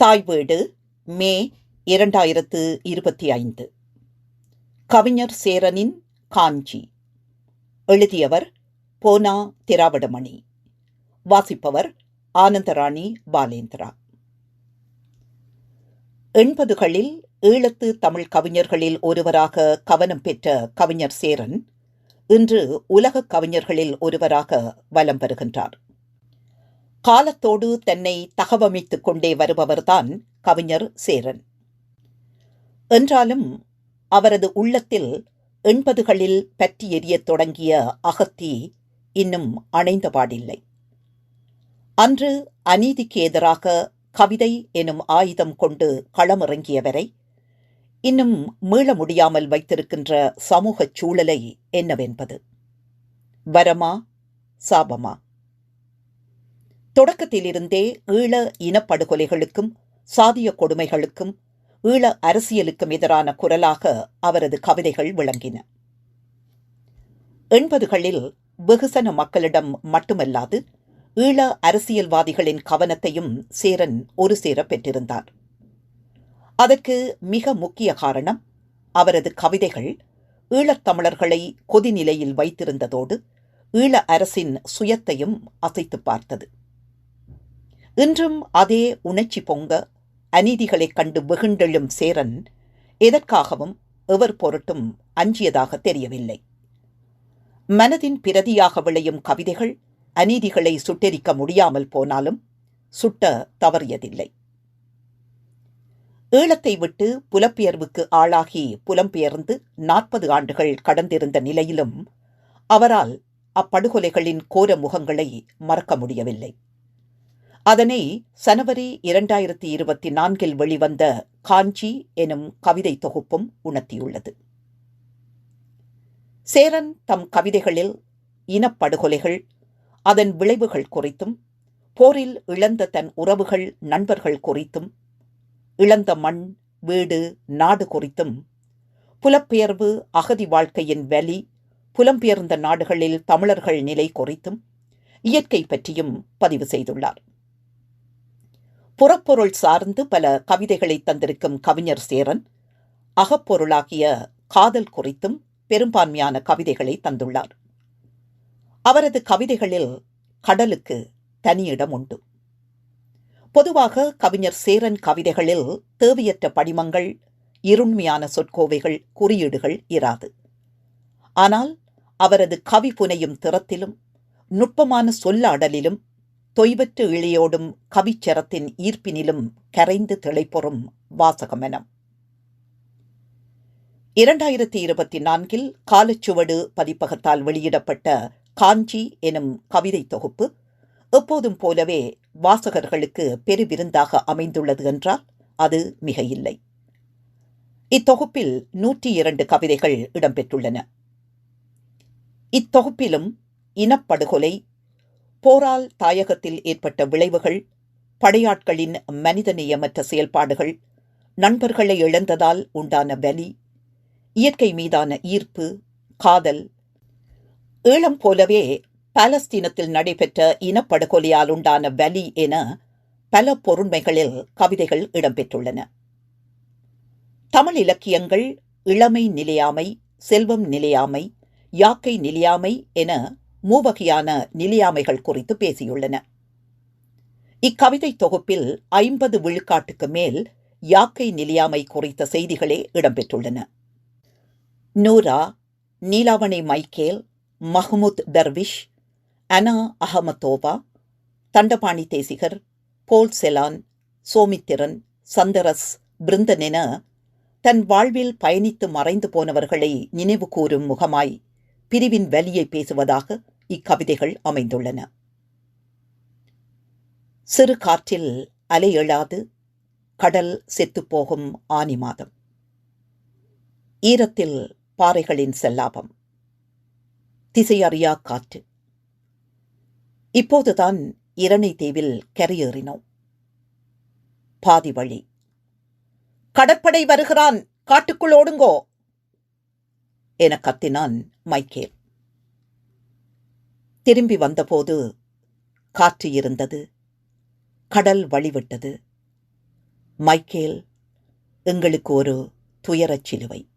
தாய் வீடு மே இரண்டாயிரத்து இருபத்தி ஐந்து. கவிஞர் சேரனின் காஞ்சி. எழுதியவர் போனா திராவிடமணி. வாசிப்பவர் ஆனந்தராணி பாலேந்திரா. எண்பதுகளில் ஈழத்து தமிழ் கவிஞர்களில் ஒருவராக கவனம் பெற்ற கவிஞர் சேரன் இன்று உலக கவிஞர்களில் ஒருவராக வலம் பெறுகின்றார். காலத்தோடு தன்னை தகவமைத்துக் கொண்டே வருபவர்தான் கவிஞர் சேரன். என்றாலும் அவரது உள்ளத்தில் எண்பதுகளில் பற்றி எரிய தொடங்கிய அகத்தி இன்னும் அணைந்தபாடில்லை அன்று அநீதிக்கு எதிராக கவிதை எனும் ஆயுதம் கொண்டு களமிறங்கியவரை இன்னும் மீள முடியாமல் வைத்திருக்கின்ற சமூகச் சூழலை என்னவென்பது? வரமா சாபமா? தொடக்கத்திலிருந்தே ஈழ இனப்படுகொலைகளுக்கும் சாதிய கொடுமைகளுக்கும் ஈழ அரசியலுக்கும் எதிரான குரலாக அவரது கவிதைகள் விளங்கின. எண்பதுகளில் வெகுசன மக்களிடம் மட்டுமல்லாது ஈழ அரசியல்வாதிகளின் கவனத்தையும் சேரன் ஒரு சேர பெற்றிருந்தார். அதற்கு மிக முக்கிய காரணம் அவரது கவிதைகள் ஈழத்தமிழர்களை கொதிநிலையில் வைத்திருந்ததோடு ஈழ அரசின் சுயத்தையும் அசைத்து பார்த்தது. இன்றும் அதே உணர்ச்சி பொங்க அநீதிகளைக் கண்டு வெகுண்டெழும் சேரன் எதற்காகவும் எவர் பொருட்டும் அஞ்சியதாக தெரியவில்லை. மனதின் பிரதியாக விளையும் கவிதைகள் அநீதிகளை சுட்டெரிக்க முடியாமல் போனாலும் சுட்ட தவறியதில்லை. ஈழத்தை விட்டு புலப்பெயர்வுக்கு ஆளாகி புலம்பெயர்ந்து நாற்பது ஆண்டுகள் கடந்திருந்த நிலையிலும் அவரால் அப்படுகொலைகளின் கோர முகங்களை மறக்க முடியவில்லை. அதனை சனவரி இரண்டாயிரத்தி இருபத்தி நான்கில் வெளிவந்த காஞ்சி எனும் கவிதை தொகுப்பும் உணர்த்தியுள்ளது. சேரன் தம் கவிதைகளில் இனப்படுகொலைகள் அதன் விளைவுகள் குறித்தும் போரில் இழந்த தன் உறவுகள் நண்பர்கள் குறித்தும் இழந்த மண் வீடு நாடு குறித்தும் புலப்பெயர்வு அகதி வாழ்க்கையின் வலி புலம்பெயர்ந்த நாடுகளில் தமிழர்கள் நிலை குறித்தும் இயற்கை பற்றியும் பதிவு செய்துள்ளார். புறப்பொருள் சார்ந்து பல கவிதைகளை தந்திருக்கும் கவிஞர் சேரன் அகப்பொருளாகிய காதல் குறித்தும் பெரும்பான்மையான கவிதைகளை தந்துள்ளார். அவரது கவிதைகளில் கடலுக்கு தனியிடம் உண்டு. பொதுவாக கவிஞர் சேரன் கவிதைகளில் தேவையற்ற படிமங்கள் இருண்மையான சொற்கோவைகள் குறியீடுகள் இராது. ஆனால் அவரது கவி புனையும் திறத்திலும் நுட்பமான சொல்லாடலிலும் தொய்வற்று இழையோடும் கவிச்சரத்தின் ஈர்ப்பினிலும் கரைந்து திளைப்பொறும் வாசகமெனம். இரண்டாயிரத்தி இருபத்தி நான்கில் காலச்சுவடு பதிப்பகத்தால் வெளியிடப்பட்ட காஞ்சி எனும் கவிதை தொகுப்பு எப்போதும் போலவே வாசகர்களுக்கு பெருவிருந்தாக அமைந்துள்ளது என்றால் அது மிக இல்லை இத்தொகுப்பில் நூற்றி இரண்டு கவிதைகள் இடம்பெற்றுள்ளன. இத்தொகுப்பிலும் இனப்படுகொலை போரால் தாயகத்தில் ஏற்பட்ட விளைவுகள் படையாட்களின் மனிதநேயமற்ற செயல்பாடுகள் நண்பர்களை இழந்ததால் உண்டான வலி இயற்கை மீதான ஈர்ப்பு காதல் ஈழம் போலவே பாலஸ்தீனத்தில் நடைபெற்ற இனப்படுகொலையால் உண்டான வலி என பல பொருண்மைகளில் கவிதைகள் இடம்பெற்றுள்ளன. தமிழ் இலக்கியங்கள் இளமை நிலையாமை செல்வம் நிலையாமை யாக்கை நிலையாமை என மூவகையான நிலையாமைகள் குறித்து பேசியுள்ளன. இக்கவிதை தொகுப்பில் ஐம்பது விழுக்காட்டுக்கு மேல் யாக்கை நிலையாமை குறித்த செய்திகளே இடம்பெற்றுள்ளன. Noora Neelavani Michael Mahmoud Darwish Anna அஹமதோபா Dandapani Desikar Paul Celan Somithiran Santharas Brinthan என தன் வாழ்வில் பயணித்து மறைந்து போனவர்களை நினைவு கூறும் முகமாய் பிரிவின் வலியை பேசுவதாக இக்கவிதைகள் அமைந்துள்ளன. சிறு காற்றில் அலை எழாது கடல் செத்துப்போகும் ஆனி மாதம். ஈரத்தில் பாறைகளின் செல்லாபம். திசையறியா காற்று. இப்போதுதான் இரணை தீவில் கரையேறினோம். பாதி வழி. கடற்படை வருகிறான் காட்டுக்குள் ஓடுங்கோ! என கத்தினான் மைக்கேல். திரும்பி வந்தபோது காற்று இருந்தது. கடல் வழிவிட்டது. மைக்கேல் எங்களுக்கு ஒரு துயரச் சிலுவை.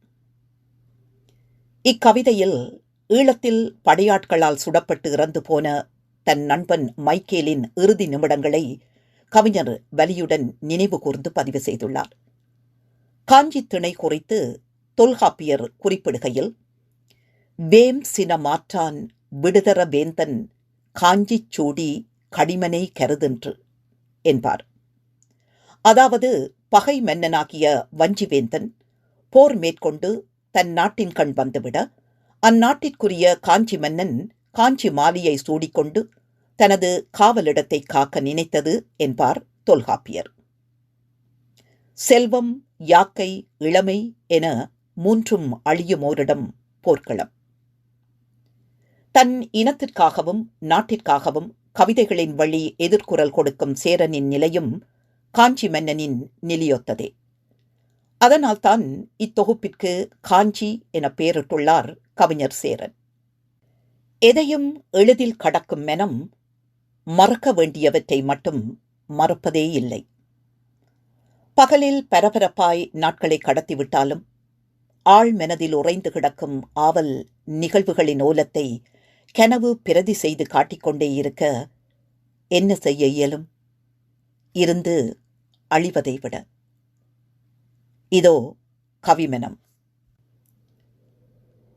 இக்கவிதையில் ஈழத்தில் படையாட்களால் சுடப்பட்டு இறந்து போன தன் நண்பன் மைக்கேலின் இறுதி நிமிடங்களை கவிஞர் வலியுடன் நினைவு கூர்ந்து பதிவு செய்துள்ளார். காஞ்சி திணை குறித்து தொல்காப்பியர் குறிப்பிடுகையில் வேம் சின மாற்றான் விடுதர வேந்தன் காஞ்சிச் சூடி கடிமனை கருதென்று என்பார். அதாவது பகை மன்னனாகிய வஞ்சிவேந்தன் போர் மேற்கொண்டு தன் நாட்டின் கண் வந்துவிட அந்நாட்டிற்குரிய காஞ்சி மன்னன் காஞ்சி மாலியை சூடிக்கொண்டு தனது காவலிடத்தை காக்க நினைத்தது என்பார் தொல்காப்பியர். செல்வம் யாக்கை இளமை என மூன்றும் அழியுமோரிடம் போர்க்களம். தன் இனத்திற்காகவும் நாட்டிற்காகவும் கவிதைகளின் வழி எதிர்குரல் கொடுக்கும் சேரனின் நிலையும் காஞ்சி மன்னனின் நிலையொத்ததே. அதனால்தான் இத்தொகுப்பிற்கு காஞ்சி என பெயரிட்டுள்ளார் கவிஞர் சேரன். எதையும் எளிதில் கடக்கும் மனம் மறக்க வேண்டியவற்றை மட்டும் மறப்பதே இல்லை. பகலில் பரபரப்பாய் நாட்களை கடத்திவிட்டாலும் ஆழ் மனதில் உறைந்து கிடக்கும் ஆவல் நிகழ்வுகளின் ஓலத்தை கனவு பிரதி செய்து காட்டிக்கொண்டே இருக்க என்ன செய்ய இயலும்? இருந்து அழிவதை விட. இதோ கவிமனம்.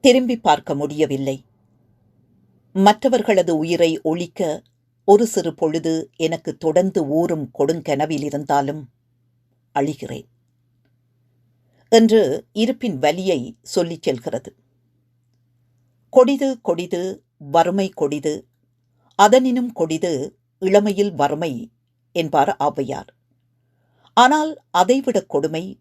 திரும்பி பார்க்க முடியவில்லை. மற்றவர்களது உயிரை ஒழிக்க ஒரு சிறு பொழுது எனக்கு தொடர்ந்து ஊறும் கொடுங்கனவில் இருந்தாலும் அழிகிறேன் என்று இருப்பின் வலியை சொல்லிச் செல்கிறது. கொடிது கொடிது வறுமை கொடிது அதனினும் கொடிது இளமையில் வறுமை என்பார் ஔவையார். ஆனால் அதைவிட கொடுமை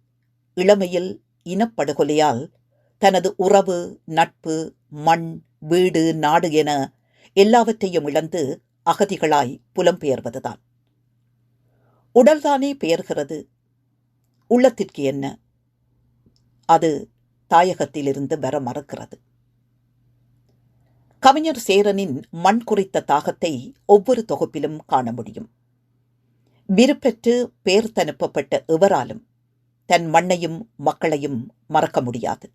இளமையில் இனப்படுகொலையால் தனது உறவு நட்பு மண் வீடு நாடு என எல்லாவற்றையும் இழந்து அகதிகளாய் புலம்பெயர்வதுதான். உடல்தானே பெயர்கிறது உள்ளத்திற்கு என்ன? அது தாயகத்திலிருந்து வர மறுக்கிறது. கவிஞர் சேரனின் மண் குறித்த தாகத்தை ஒவ்வொரு தொகுப்பிலும் காண முடியும். விருப்பெற்று பேர் தனுப்பப்பட்ட எவராலும் தன் மண்ணையும் மக்களையும் மறக்க முடியாது.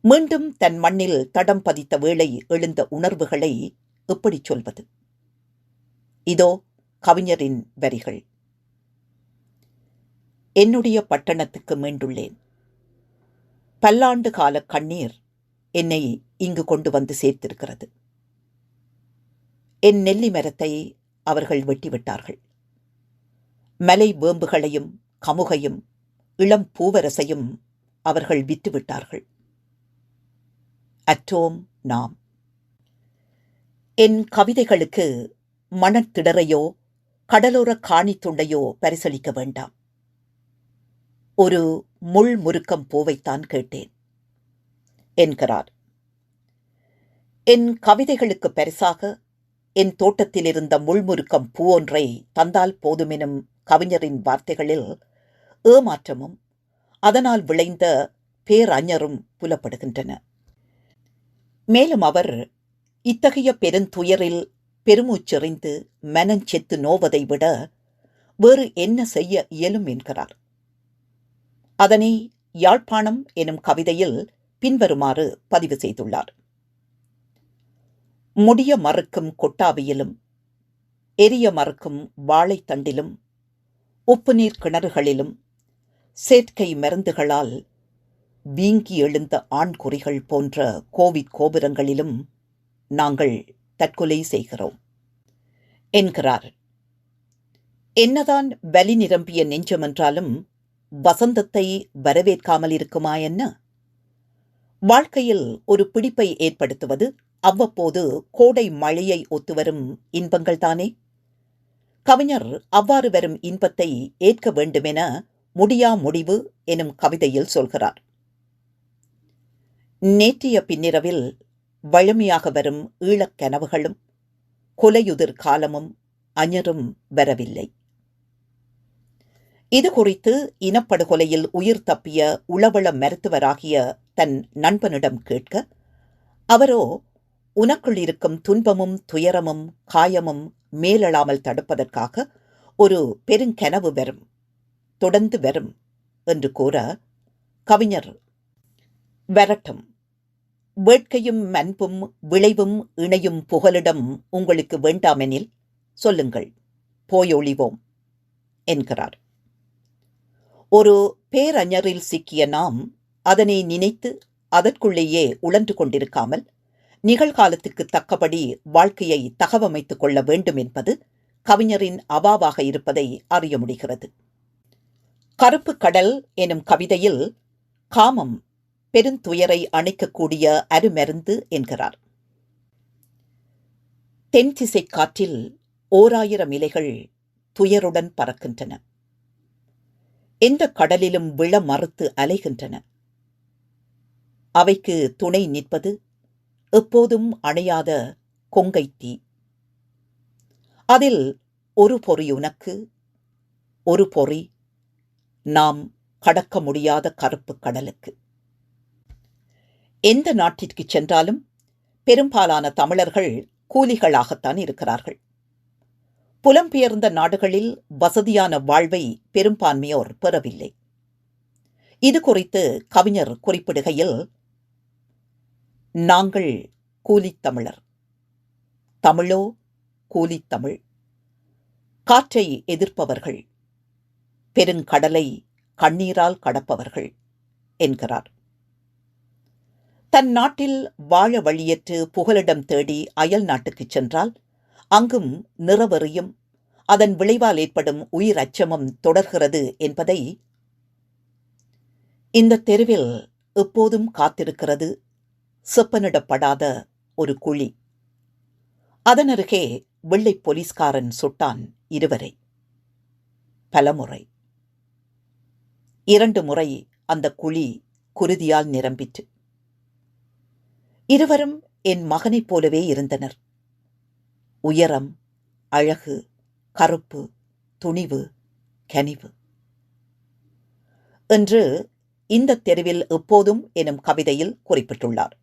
மீண்டும் தன் மண்ணில் தடம் பதித்த வேளை எழுந்த உணர்வுகளை எப்படி சொல்வது? இதோ கவிஞரின் வரிகள். என்னுடைய பட்டணத்துக்கு மீண்டுள்ளேன். பல்லாண்டு கால கண்ணீர் என்னை இங்கு கொண்டு வந்து சேர்த்திருக்கிறது. என் நெல்லி மரத்தை அவர்கள் வெட்டிவிட்டார்கள். மலை வேம்புகளையும் கமுகையும் இளம் பூவரசையும் அவர்கள் விற்றுவிட்டார்கள். அற்றோம் நாம். என் கவிதைகளுக்கு மணத்திடரையோ கடலோர காணித்துண்டையோ பரிசளிக்க வேண்டாம். ஒரு முள் முறுக்கம் பூவைத்தான் கேட்டேன். என்கிறார். என் கவிதைகளுக்கு பரிசாக என் தோட்டத்தில் இருந்த முள்முருக்கம் பூ ஒன்றை தந்தால் போதுமெனும் கவிஞரின் வார்த்தைகளில் ஏமாற்றமும் அதனால் விளைந்த பேரஞரும் புலப்படுகின்றன. மேலும் அவர் இத்தகைய பெருந்துயரில் பெருமூச்செறிந்து மனஞ்செத்து நோவதை விட வேறு என்ன செய்ய இயலும் என்கிறார். அதனை யாழ்ப்பாணம் எனும் கவிதையில் பின்வருமாறு பதிவு செய்துள்ளார். முடிய மறுக்கும் கொட்டாவியிலும் எரிய மறுக்கும் வாழைத்தண்டிலும் உப்பு நீர் கிணறுகளிலும் செயற்கை மருந்துகளால் வீங்கி எழுந்த ஆண்குறிகள் போன்ற கோவிட் கோபுரங்களிலும் நாங்கள் தற்கொலை செய்கிறோம் என்கிறார். என்னதான் வலி நிரம்பிய நெஞ்சமென்றாலும் வசந்தத்தை வரவேற்காமல் இருக்குமா என்ன? வாழ்க்கையில் ஒரு பிடிப்பை ஏற்படுத்துவது அவ்வப்போது கோடை மழையை ஒத்துவரும் இன்பங்கள்தானே? கவிஞர் அவ்வாறு வரும் இன்பத்தை ஏற்க வேண்டுமென முடியா முடிவு எனும் கவிதையில் சொல்கிறார். நேற்றைய பின்னிரவில் வழமையாக வரும் ஈழக் கனவுகளும் கொலையுதிர் காலமும் அஞரும் வரவில்லை. இது குறித்து இனப்படுகொலையில் உயிர் தப்பிய உளவள மருத்துவராகிய தன் நண்பனிடம் கேட்க அவரோ உனக்குள் இருக்கும் துன்பமும் துயரமும் காயமும் மேலெழாமல் தடுப்பதற்காக ஒரு பெருங்கனவு வரும் தொடர்ந்து வரும் என்று கூற கவிஞர் வரட்டும். வேட்கையும் அன்பும் விளைவும் இணையும் புகலிடம் உங்களுக்கு வேண்டாமெனில் சொல்லுங்கள் போயொழிவோம் என்கிறார். ஒரு பேரஞரில் சிக்கிய நாம் அதனை நினைத்து அதற்குள்ளேயே உழன்று கொண்டிருக்காமல் நிகழ்காலத்துக்கு தக்கபடி வாழ்க்கையை தகவமைத்துக் கொள்ள வேண்டும் என்பது கவிஞரின் அவாவாக இருப்பதை அறிய முடிகிறது. கருப்பு கடல் எனும் கவிதையில் காமம் பெருந்துயரை அணைக்கக்கூடிய அருமருந்து என்கிறார். தென்திசை காற்றில் ஓராயிரம் இலைகள் துயருடன் பறக்கின்றன. எந்த கடலிலும் விழ மறுத்து அலைகின்றன. அவைக்கு துணை நிற்பது எப்போதும் அணையாத கொங்கை தீ. அதில் ஒரு பொறி உனக்கு ஒரு பொறி நாம் கடக்க முடியாத கருப்பு கடலுக்கு. எந்த நாட்டிற்கு சென்றாலும் பெரும்பாலான தமிழர்கள் கூலிகளாகத்தான் இருக்கிறார்கள். புலம்பெயர்ந்த நாடுகளில் வசதியான வாழ்வை பெரும்பான்மையோர் பெறவில்லை. இது குறித்து கவிஞர் குறிப்பிடுகையில் நாங்கள் கூலித்தமிழர். தமிழோ கூலித்தமிழ். காற்றை எதிர்ப்பவர்கள். பெருங்கடலை கண்ணீரால் கடப்பவர்கள் என்கிறார். தன் நாட்டில் வாழ வழியற்று புகலிடம் தேடி அயல் நாட்டுக்குச் சென்றால் அங்கும் நிறவெறியும் அதன் விளைவால் ஏற்படும் உயிர் அச்சமும் தொடர்கிறது என்பதை இந்த தெருவில் எப்போதும் காத்திருக்கிறது செப்பனிடப்படாத ஒரு குழி. அதனருகே வெள்ளை போலீஸ்காரன் சுட்டான் இருவரை. பலமுறை. இரண்டு முறை அந்த குழி குருதியால் நிரம்பிற்று. இருவரும் என் மகனைப் போலவே இருந்தனர். உயரம் அழகு கருப்பு துணிவு கனிவு. என்று இந்த தெருவில் எப்போதும் எனும் கவிதையில் குறிப்பிட்டுள்ளார்.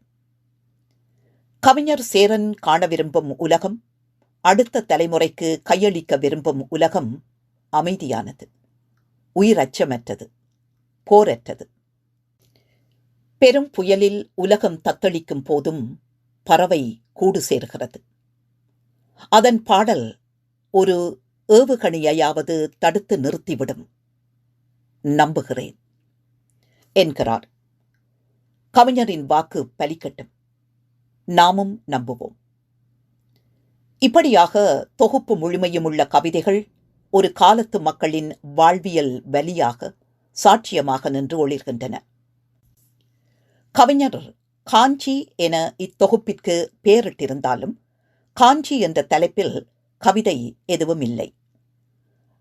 கவிஞர் சேரன் காண விரும்பும் உலகம் அடுத்த தலைமுறைக்கு கையளிக்க விரும்பும் உலகம் அமைதியானது உயிரச்சமற்றது போரற்றது. பெரும் புயலில் உலகம் தத்தளிக்கும் போதும் பறவை கூடு சேர்கிறது. அதன் பாடல் ஒரு ஏவுகணியையாவது தடுத்து நிறுத்திவிடும். நம்புகிறேன். என்கிறார். கவிஞரின் வாக்கு பலிக்கட்டும். நாமும் நம்புவோம். இப்படியாக தொகுப்பு முழுமையும் உள்ள கவிதைகள் ஒரு காலத்து மக்களின் வாழ்வியல் வலியாக சாட்சியமாக நின்று ஒளிர்கின்றன. கவிஞர் காஞ்சி என இத்தொகுப்பிற்கு பெயரிட்டிருந்தாலும் காஞ்சி என்ற தலைப்பில் கவிதை எதுவும் இல்லை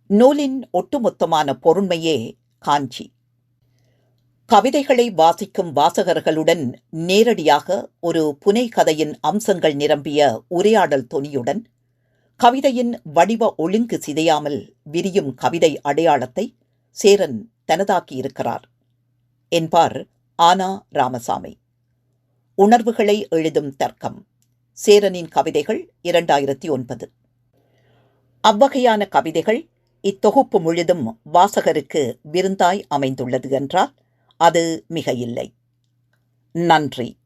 நூலின் ஒட்டுமொத்தமான பொருண்மையே காஞ்சி. கவிதைகளை வாசிக்கும் வாசகர்களுடன் நேரடியாக ஒரு புனை கதையின் அம்சங்கள் நிரம்பிய உரையாடல் தொனியுடன் கவிதையின் வடிவ ஒழுங்கு சிதையாமல் விரியும் கவிதை அடையாளத்தை சேரன் தனதாக்கியிருக்கிறார். என்பார் ஆனா ராமசாமி. உணர்வுகளை எழுதும் தர்க்கம். சேரனின் கவிதைகள் இரண்டாயிரத்தி ஒன்பது. அவ்வகையான கவிதைகள் இத்தொகுப்பு முழுதும் வாசகருக்கு விருந்தாய் அமைந்துள்ளது என்றால் அது மிக இல்லை நன்றி.